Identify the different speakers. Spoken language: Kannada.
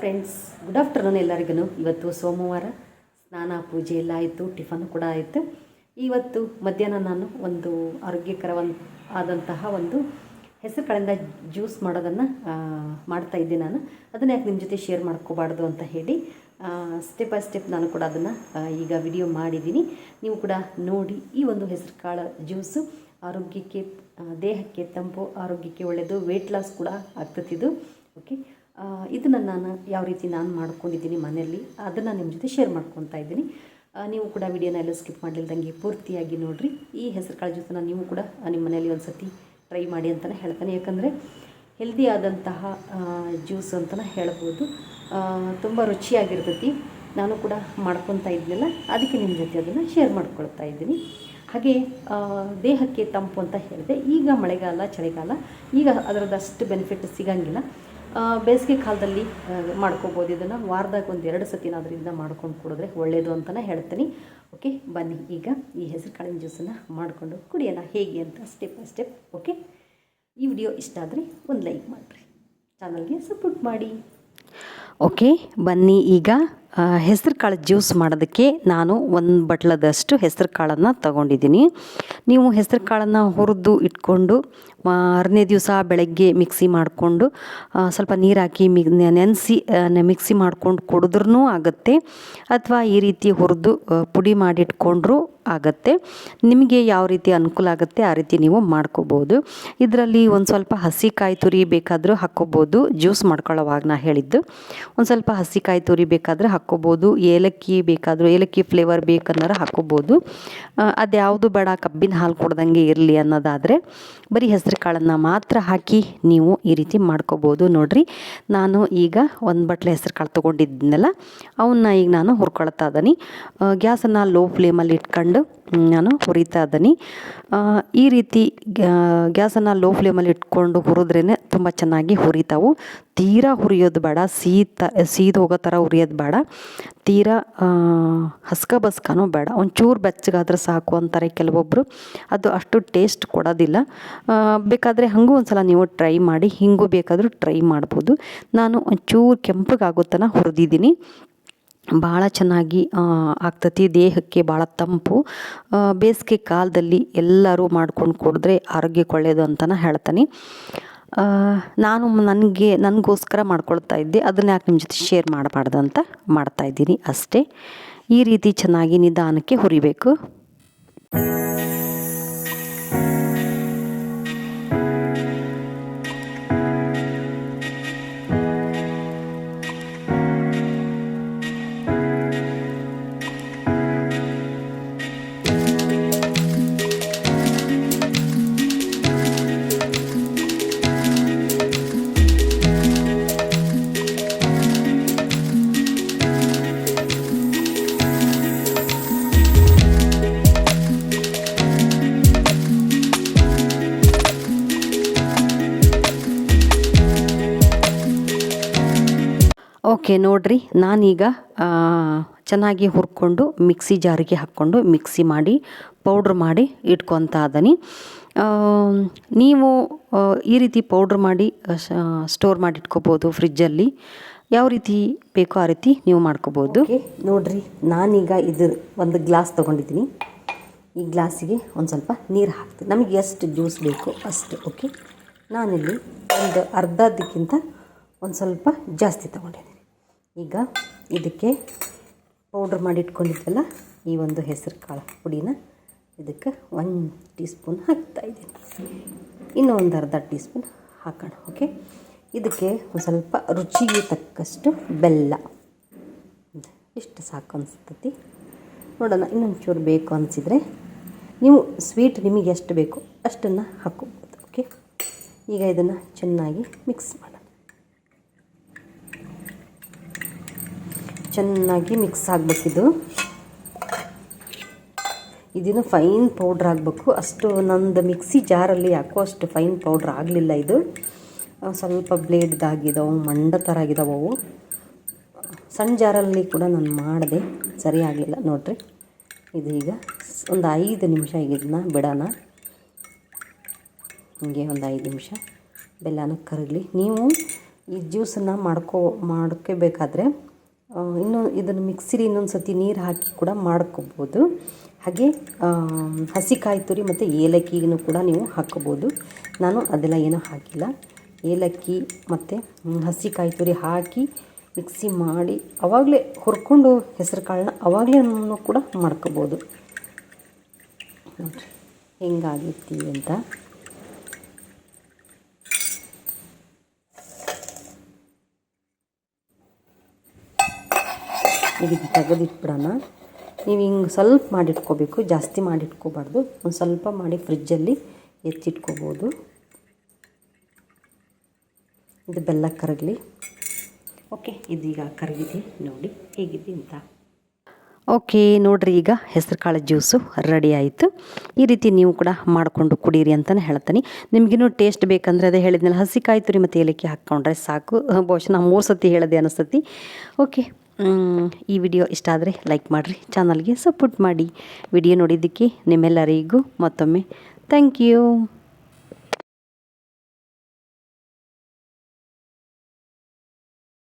Speaker 1: ಫ್ರೆಂಡ್ಸ್ ಗುಡ್ ಆಫ್ಟರ್ನೂನ್ ಎಲ್ಲರಿಗೂ ಇವತ್ತು ಸೋಮವಾರ ಸ್ನಾನ, ಪೂಜೆ ಎಲ್ಲ ಆಯಿತು, ಟಿಫನ್ ಕೂಡ ಆಯಿತು. ಇವತ್ತು ಮಧ್ಯಾಹ್ನ ನಾನು ಒಂದು ಆರೋಗ್ಯಕರವನ್, ಆದಂತಹ ಒಂದು ಹೆಸರು ಕಾಳಿಂದ ಜ್ಯೂಸ್ ಮಾಡೋದನ್ನು ಮಾಡ್ತಾ ಇದ್ದೆ ನಾನು. ಅದನ್ನು ಯಾಕೆ ನಿಮ್ಮ ಜೊತೆ ಶೇರ್ ಮಾಡ್ಕೋಬಾರ್ದು ಅಂತ ಹೇಳಿ ಸ್ಟೆಪ್ ಬೈ ಸ್ಟೆಪ್ ನಾನು ಕೂಡ ಅದನ್ನು ಈಗ ವಿಡಿಯೋ ಮಾಡಿದ್ದೀನಿ. ನೀವು ಕೂಡ ನೋಡಿ ಈ ಒಂದು ಹೆಸರು ಕಾಳು ಜ್ಯೂಸು ಆರೋಗ್ಯಕ್ಕೆ ದೇಹಕ್ಕೆ, ತಂಪು, ಆರೋಗ್ಯಕ್ಕೆ ಒಳ್ಳೆಯದು ವೆಯ್ಟ್ ಲಾಸ್ ಕೂಡ ಆಗ್ತತಿದು ಓಕೆ ಇದನ್ನು ನಾನು ಯಾವ ರೀತಿ ನಾನು ಮಾಡ್ಕೊಂಡಿದ್ದೀನಿ ಮನೆಯಲ್ಲಿ, ಅದನ್ನು ನಿಮ್ಮ ಜೊತೆ ಶೇರ್ ಮಾಡ್ಕೊತಾ ಇದ್ದೀನಿ. ನೀವು ಕೂಡ ವಿಡಿಯೋನ ಎಲ್ಲ ಸ್ಕಿಪ್ ಮಾಡಲಿಲ್ದಂಗೆ ಪೂರ್ತಿಯಾಗಿ ನೋಡಿರಿ. ಈ ಹೆಸರು ಕಾಳು ಜ್ಯೂಸನ್ನು ನೀವು ಕೂಡ ನಿಮ್ಮ ಮನೆಯಲ್ಲಿ ಒಂದು ಸತಿ ಟ್ರೈ ಮಾಡಿ ಅಂತಲೇ ಹೇಳ್ತಾನೆ. ಯಾಕಂದರೆ ಹೆಲ್ದಿ ಆದಂತಹ ಜ್ಯೂಸ್ ಅಂತಲೇ ಹೇಳ್ಬೋದು. ತುಂಬ ರುಚಿಯಾಗಿರ್ತೈತಿ. ನಾನು ಕೂಡ ಮಾಡ್ಕೊತಾ ಇದ್ನಲ್ಲ, ಅದಕ್ಕೆ ನಿಮ್ಮ ಜೊತೆ ಅದನ್ನು ಶೇರ್ ಮಾಡ್ಕೊಳ್ತಾ ಇದ್ದೀನಿ. ಹಾಗೆ ದೇಹಕ್ಕೆ ತಂಪು ಅಂತ ಹೇಳಿದೆ. ಈಗ ಮಳೆಗಾಲ, ಚಳಿಗಾಲ, ಈಗ ಅದರದಷ್ಟು ಬೆನಿಫಿಟ್ ಸಿಗಂಗಿಲ್ಲ. ಬೇಸಿಗೆ ಕಾಲದಲ್ಲಿ ಮಾಡ್ಕೋಬೋದು. ಇದನ್ನು ವಾರದಾಗ ಒಂದು ಎರಡು ಸತಿನಾದ್ರೂ ಇದನ್ನ ಮಾಡ್ಕೊಂಡು ಕುಡಿದ್ರೆ ಒಳ್ಳೆಯದು ಅಂತಲೇ ಹೇಳ್ತೀನಿ. ಓಕೆ ಬನ್ನಿ ಈಗ ಈ ಹೆಸರು ಕಾಳಿನ ಜ್ಯೂಸನ್ನು ಮಾಡಿಕೊಂಡು ಕುಡಿಯೋಣ. ಹೇಗೆ ಅಂತ ಸ್ಟೆಪ್ ಬೈ ಸ್ಟೆಪ್ ಓಕೆ ಈ ವಿಡಿಯೋ ಇಷ್ಟ ಆದರೆ ಒಂದು ಲೈಕ್ ಮಾಡಿರಿ. ಚಾನಲ್ಗೆ ಸಪೋರ್ಟ್ ಮಾಡಿ. ಓಕೆ ಬನ್ನಿ ಈಗ ಹೆಸರು ಕಾಳು ಜ್ಯೂಸ್ ಮಾಡೋದಕ್ಕೆ ನಾನು ಒಂದು ಬಟ್ಲದಷ್ಟು ಹೆಸರು ಕಾಳನ್ನು ತಗೊಂಡಿದ್ದೀನಿ. ನೀವು ಹೆಸರು ಕಾಳನ್ನು ಹುರಿದು ಇಟ್ಕೊಂಡು ಮಾರನೇ ದಿವಸ ಬೆಳಗ್ಗೆ ಮಿಕ್ಸಿ ಮಾಡಿಕೊಂಡು ಸ್ವಲ್ಪ ನೀರು ಹಾಕಿ ಮಿ ನೆನೆಸಿ ಮಿಕ್ಸಿ ಮಾಡ್ಕೊಂಡು ಕುಡಿದ್ರೂ ಆಗುತ್ತೆ. ಅಥವಾ ಈ ರೀತಿ ಹುರಿದು ಪುಡಿ ಮಾಡಿಟ್ಕೊಂಡ್ರೂ ಆಗುತ್ತೆ. ನಿಮಗೆ ಯಾವ ರೀತಿ ಅನುಕೂಲ ಆಗುತ್ತೆ ಆ ರೀತಿ ನೀವು ಮಾಡ್ಕೋಬೋದು. ಇದರಲ್ಲಿ ಒಂದು ಸ್ವಲ್ಪ ಹಸಿ ಕಾಯಿ ತುರಿ ಬೇಕಾದರೂ ಹಾಕ್ಕೋಬೋದು. ಜ್ಯೂಸ್ ಮಾಡ್ಕೊಳ್ಳೋವಾಗ ನಾ ಹೇಳಿದ್ದು. ಒಂದು ಸ್ವಲ್ಪ ಹಸಿ ಕಾಯಿ ತುರಿ ಬೇಕಾದರೆ ಹಾಕ್ಕೋಬೋದು. ಏಲಕ್ಕಿ ಬೇಕಾದರೂ, ಏಲಕ್ಕಿ ಫ್ಲೇವರ್ ಬೇಕನ್ನಾರ ಹಾಕ್ಕೋಬೋದು. ಅದ್ಯಾವುದು ಬೇಡ, ಕಬ್ಬಿನ ಹಾಲು ಕೊಡ್ದಂಗೆ ಇರಲಿ ಅನ್ನೋದಾದರೆ ಬರೀ ಹೆಸರು ಕಾಳನ್ನು ಮಾತ್ರ ಹಾಕಿ ನೀವು ಈ ರೀತಿ ಮಾಡ್ಕೋಬೋದು ನೋಡಿರಿ. ನಾನು ಈಗ ಒಂದು ಬಟ್ಲೆ ಹೆಸರು ಕಾಳು ಅವನ್ನ ಈಗ ನಾನು ಹುರ್ಕೊಳ್ತಾ ಇದ್ದೀನಿ. ಗ್ಯಾಸನ್ನು ಲೋ ಫ್ಲೇಮಲ್ಲಿ ಇಟ್ಕೊಂಡು ನಾನು ಹುರಿತಾ ಇದ್ದೀನಿ. ಈ ರೀತಿ ಗ್ಯಾಸನ್ನು ಲೋ ಫ್ಲೇಮಲ್ಲಿ ಇಟ್ಕೊಂಡು ಹುರಿದ್ರೇ ತುಂಬ ಚೆನ್ನಾಗಿ ಹುರಿತಾವು. ತೀರಾ ಹುರಿಯೋದು ಬೇಡ, ಸೀತ, ಸೀದು ಹೋಗೋ ಥರ ಹುರಿಯೋದು ಬೇಡ. ತೀರಾ ಹಸ್ಕ ಬಸ್ಕನೂ ಬೇಡ. ಒಂಚೂರು ಬೆಚ್ಚಗಾದ್ರೆ ಸಾಕು ಅಂತಾರೆ ಕೆಲವೊಬ್ಬರು ಅದು ಅಷ್ಟು ಟೇಸ್ಟ್ ಕೊಡೋದಿಲ್ಲ. ಬೇಕಾದರೆ ಹಾಗೂ ಒಂದು ಸಲ ನೀವು ಟ್ರೈ ಮಾಡಿ, ಹಿಂಗೂ ಬೇಕಾದರೂ ಟ್ರೈ ಮಾಡ್ಬೋದು. ನಾನು ಒಂಚೂರು ಕೆಂಪಗಾಗೋ ತನಕ ಹುರಿದಿದ್ದೀನಿ. ಭಾಳ ಚೆನ್ನಾಗಿ ಆಗ್ತತಿ. ದೇಹಕ್ಕೆ ಭಾಳ ತಂಪು. ಬೇಸಿಗೆ ಕಾಲದಲ್ಲಿ ಎಲ್ಲರೂ ಮಾಡ್ಕೊಂಡು ಕುಡಿದ್ರೆ ಆರೋಗ್ಯಕ್ಕೆ ಒಳ್ಳೆಯದು ಅಂತ ಹೇಳ್ತೀನಿ. ನಾನು ನನಗೆ, ನನಗೋಸ್ಕರ ಮಾಡ್ಕೊಳ್ತಾ ಇದ್ದೆ. ಅದನ್ನ ಯಾಕೆ ನಿಮ್ಮ ಜೊತೆ ಶೇರ್ ಮಾಡಬಾರ್ದು ಅಂತ ಮಾಡ್ತಾ ಇದ್ದೀನಿ ಅಷ್ಟೇ. ಈ ರೀತಿ ಚೆನ್ನಾಗಿ ನಿಧಾನಕ್ಕೆ ಹುರಿಬೇಕು. ಓಕೆ, ನೋಡ್ರಿ. ನಾನೀಗ ಚೆನ್ನಾಗಿ ಹುರ್ಕೊಂಡು ಮಿಕ್ಸಿ ಜಾರಿಗೆ ಹಾಕ್ಕೊಂಡು ಮಿಕ್ಸಿ ಮಾಡಿ, ಪೌಡ್ರ್ ಮಾಡಿ ಇಟ್ಕೊತಾ ಇದ್ದೀನಿ. ನೀವು ಈ ರೀತಿ ಪೌಡ್ರ್ ಮಾಡಿ ಸ್ಟೋರ್ ಮಾಡಿ ಇಟ್ಕೋಬೋದು ಫ್ರಿಜ್ಜಲ್ಲಿ. ಯಾವ ರೀತಿ ಬೇಕೋ ಆ ರೀತಿ ನೀವು ಮಾಡ್ಕೋಬೋದು. ನೋಡ್ರಿ. ನಾನೀಗ ಇದು ಒಂದು ಗ್ಲಾಸ್ ತೊಗೊಂಡಿದ್ದೀನಿ. ಈ ಗ್ಲಾಸಿಗೆ ಒಂದು ಸ್ವಲ್ಪ ನೀರು ಹಾಕ್ತೀನಿ. ನಮಗೆ ಎಷ್ಟು ಜ್ಯೂಸ್ ಬೇಕು ಅಷ್ಟು, ಓಕೆ. ನಾನಿಲ್ಲಿ ಒಂದು ಅರ್ಧದಕ್ಕಿಂತ ಒಂದು ಸ್ವಲ್ಪ ಜಾಸ್ತಿ ತೊಗೊಂಡಿದ್ದೀನಿ. ಈಗ ಇದಕ್ಕೆ ಪೌಡ್ರ್ ಮಾಡಿ ಇಟ್ಕೊಂಡಿದ್ವಲ್ಲ ಈ ಒಂದು ಹೆಸರು ಕಾಳು ಪುಡಿನ ಇದಕ್ಕೆ ಒಂದು ಟೀ ಸ್ಪೂನ್ ಹಾಕ್ತಾ ಇದ್ದೀನಿ. ಇನ್ನೂ ಒಂದು ಅರ್ಧ ಟೀ ಸ್ಪೂನ್ ಹಾಕೋಣ ಓಕೆ ಇದಕ್ಕೆ ಒಂದು ಸ್ವಲ್ಪ ರುಚಿಗೆ ತಕ್ಕಷ್ಟು ಬೆಲ್ಲ. ಇಷ್ಟು ಸಾಕು ಅನಿಸ್ತತಿ. ನೋಡೋಣ, ಇನ್ನೊಂಚೂರು ಬೇಕು ಅನಿಸಿದರೆ ನೀವು ಸ್ವೀಟ್ ನಿಮಗೆ ಎಷ್ಟು ಬೇಕು ಅಷ್ಟನ್ನು ಹಾಕೋಬೋದು ಓಕೆ ಈಗ ಇದನ್ನು ಚೆನ್ನಾಗಿ ಮಿಕ್ಸ್ ಮಾಡೋಣ ಚೆನ್ನಾಗಿ ಮಿಕ್ಸ್ ಆಗಬೇಕಿದು ಇದನ್ನು ಫೈನ್ ಪೌಡ್ರ್ ಆಗಬೇಕು ಅಷ್ಟು ನಂದು ಮಿಕ್ಸಿ ಜಾರಲ್ಲಿ ಯಾಕೋ ಅಷ್ಟು ಫೈನ್ ಪೌಡ್ರ್ ಆಗಲಿಲ್ಲ ಇದು. ಸ್ವಲ್ಪ ಬ್ಲೇಡ್ದಾಗಿದ್ದಾವೆ ಮಂಡ ಥರ ಆಗಿದ್ದಾವೆ ಅವು ಸಣ್ಣ ಜಾರಲ್ಲಿ ಕೂಡ ನಾನು ಮಾಡಿದೆ. ಸರಿ ಆಗಲಿಲ್ಲ ನೋಡ್ರಿ. ಇದು ಈಗ ಒಂದು ಐದು ನಿಮಿಷ ಈಗ ಇದನ್ನ ಬಿಡೋಣ. ಹೀಗೆ ಒಂದು ಐದು ನಿಮಿಷ ಬೆಲ್ಲನ ಕರಗಲಿ. ನೀವು ಈ ಜ್ಯೂಸನ್ನು ಮಾಡ್ಕೋ, ಮಾಡ್ಕೋಬೇಕಾದ್ರೆ ಇನ್ನೂ ಇದನ್ನು ಮಿಕ್ಸಿಲಿ ಇನ್ನೊಂದು ಸತಿ ನೀರು ಹಾಕಿ ಕೂಡ ಮಾಡ್ಕೋಬೋದು. ಹಾಗೆ ಹಸಿ ಕಾಯಿ ತುರಿ ಮತ್ತು ಏಲಕ್ಕಿನೂ ಕೂಡ ನೀವು ಹಾಕ್ಕೋಬೋದು ನಾನು ಅದೆಲ್ಲ ಏನೂ ಹಾಕಿಲ್ಲ. ಏಲಕ್ಕಿ ಮತ್ತು ಹಸಿ ಕಾಯಿ ತುರಿ ಹಾಕಿ ಮಿಕ್ಸಿ ಮಾಡಿ, ಅವಾಗಲೇ ಹುರ್ಕೊಂಡು ಹೆಸರು ಕಾಳನ್ನ ಆವಾಗಲೇ ಕೂಡ ಮಾಡ್ಕೋಬೋದು. ನೋಡಿರಿ ಹೆಂಗಾಗೈತಿ ಅಂತ. ಈಗ ಇದು ತೆಗೆದಿಟ್ಬಿಡೋಣ. ನೀವು ಹಿಂಗೆ ಸ್ವಲ್ಪ ಮಾಡಿಟ್ಕೋಬೇಕು, ಜಾಸ್ತಿ ಮಾಡಿಟ್ಕೋಬಾರ್ದು. ಒಂದು ಸ್ವಲ್ಪ ಮಾಡಿ ಫ್ರಿಜ್ಜಲ್ಲಿ ಎತ್ತಿಟ್ಕೋಬೋದು. ಇದು ಬೆಲ್ಲ ಕರಗಲಿ. ಓಕೆ ಇದೀಗ ಕರಗಿದೆ ನೋಡಿ, ಹೇಗಿದೆ ಅಂತ. ಓಕೆ, ನೋಡ್ರಿ ಈಗ ಹೆಸರು ಕಾಳು ಜ್ಯೂಸು ರೆಡಿ ಆಯಿತು. ಈ ರೀತಿ ನೀವು ಕೂಡ ಮಾಡಿಕೊಂಡು ಕುಡೀರಿ ಅಂತಲೇ ಹೇಳ್ತೀನಿ. ನಿಮಗಿನ್ನೂ ಟೇಸ್ಟ್ ಬೇಕಂದರೆ ಅದೇ ಹೇಳಿದ್ನಲ್ಲ ಹಸಿ ಕಾಯಿ ತುರಿ ಮತ್ತು ಏಲಕ್ಕಿ ಹಾಕ್ಕೊಂಡ್ರೆ ಸಾಕು. ಬಹುಶಃ ನಾವು ಮೂರು ಸತಿ ಹೇಳಿದೆ ಅನಿಸ್ತತಿ ಓಕೆ. ಈ ವಿಡಿಯೋ ಇಷ್ಟ ಆದರೆ ಲೈಕ್ ಮಾಡಿರಿ ಚಾನಲ್ಗೆ ಸಪೋರ್ಟ್ ಮಾಡಿ. ವಿಡಿಯೋ ನೋಡಿದ್ದಕ್ಕೆ ನಿಮ್ಮೆಲ್ಲರಿಗೂ ಮತ್ತೊಮ್ಮೆ ಥ್ಯಾಂಕ್ ಯು